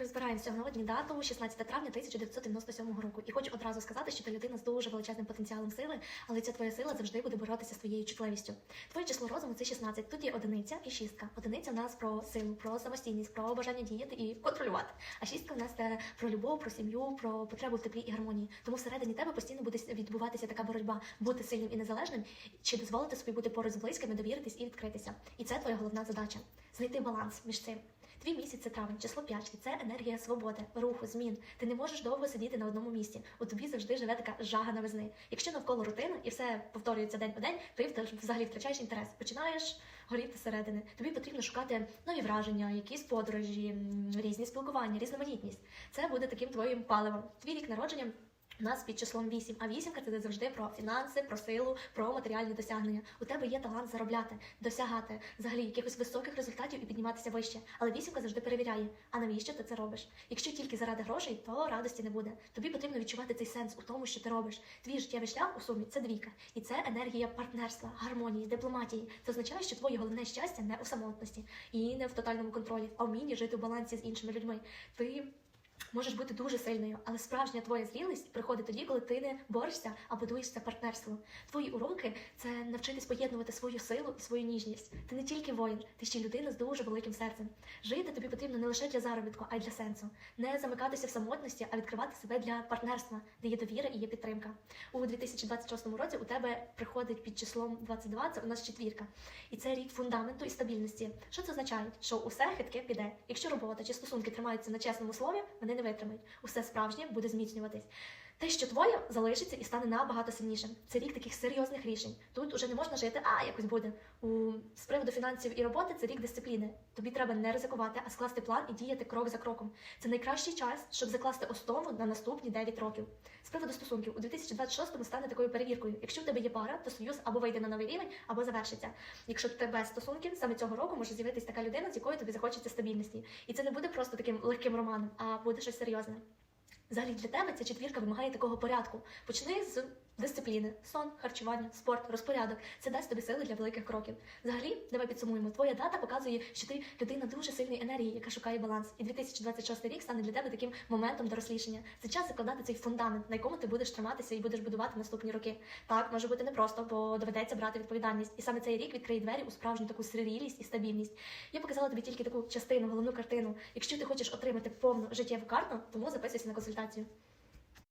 Розбираємо сьогодні дату 16 травня 1997 року. І хочу одразу сказати, що ти людина з дуже величезним потенціалом сили, але ця твоя сила завжди буде боротися з твоєю чутливістю. Твоє число розуму це 16. Тут є одиниця і шістка. Одиниця в нас про силу, про самостійність, про бажання діяти і контролювати. А шістка в нас це про любов, про сім'ю, про потребу в теплі і гармонії. Тому всередині тебе постійно буде відбуватися така боротьба бути сильним і незалежним, чи дозволити собі бути поруч з близькими, довіритись і відкритися. І це твоя головна задача знайти баланс між цим. Твій місяць це травень, число 5, і це енергія свободи, руху, змін. Ти не можеш довго сидіти на одному місці. У тобі завжди живе така жага новизни. Якщо навколо рутина і все повторюється день по день, ти взагалі втрачаєш інтерес. Починаєш горіти зсередини. Тобі потрібно шукати нові враження, якісь подорожі, різні спілкування, різноманітність. Це буде таким твоїм паливом. Твій рік народження. У нас під числом 8, а вісімка це завжди про фінанси, про силу, про матеріальні досягнення. У тебе є талант заробляти, досягати взагалі якихось високих результатів і підніматися вище. Але вісімка завжди перевіряє, а навіщо ти це робиш? Якщо тільки заради грошей, то радості не буде. Тобі потрібно відчувати цей сенс у тому, що ти робиш. Твій життєвий шлях у сумі це двійка, і це енергія партнерства, гармонії, дипломатії. Це означає, що твоє головне щастя не у самотності і не в тотальному контролі, а вмінні жити в балансі з іншими людьми. Ти Можеш бути дуже сильною, але справжня твоя зрілість приходить тоді, коли ти не борешся, а будуєш це партнерство. Твої уроки це навчитись поєднувати свою силу і свою ніжність. Ти не тільки воїн, ти ще людина з дуже великим серцем. Жити тобі потрібно не лише для заробітку, а й для сенсу. Не замикатися в самотності, а відкривати себе для партнерства, де є довіра і є підтримка. У 2026 році у тебе приходить під числом 22, це у нас четвірка. І це рік фундаменту і стабільності. Що це означає? Що усе хитке піде. Якщо робота чи стосунки тримаються на чесному слові, вони не витримають. Усе справжнє буде зміцнюватись. Те, що твоє, залишиться і стане набагато сильнішим. Це рік таких серйозних рішень. Тут уже не можна жити, а якось буде. У з приводу фінансів і роботи це рік дисципліни. Тобі треба не ризикувати, а скласти план і діяти крок за кроком. Це найкращий час, щоб закласти основу на наступні 9 років. З приводу стосунків у 2026 стане такою перевіркою. Якщо в тебе є пара, то союз або вийде на новий рівень, або завершиться. Якщо в тебе стосунків, саме цього року може з'явитись така людина, з якою тобі захочеться стабільності. І це не буде просто таким легким романом, а буде щось серйозне. Взагалі для тебе ця четвірка вимагає такого порядку. Почни з дисципліни, сон, харчування, спорт, розпорядок. Це дасть тобі сили для великих кроків. Взагалі, давай підсумуємо. Твоя дата показує, що ти людина дуже сильної енергії, яка шукає баланс. І 2026 рік стане для тебе таким моментом дорослішання. Це час закладати цей фундамент, на якому ти будеш триматися і будеш будувати наступні роки. Так може бути непросто, бо доведеться брати відповідальність. І саме цей рік відкриє двері у справжню таку зрілість і стабільність. Я показала тобі тільки таку частину, головну картину. Якщо ти хочеш отримати повну життєву карту, тому записуйся на консультацію.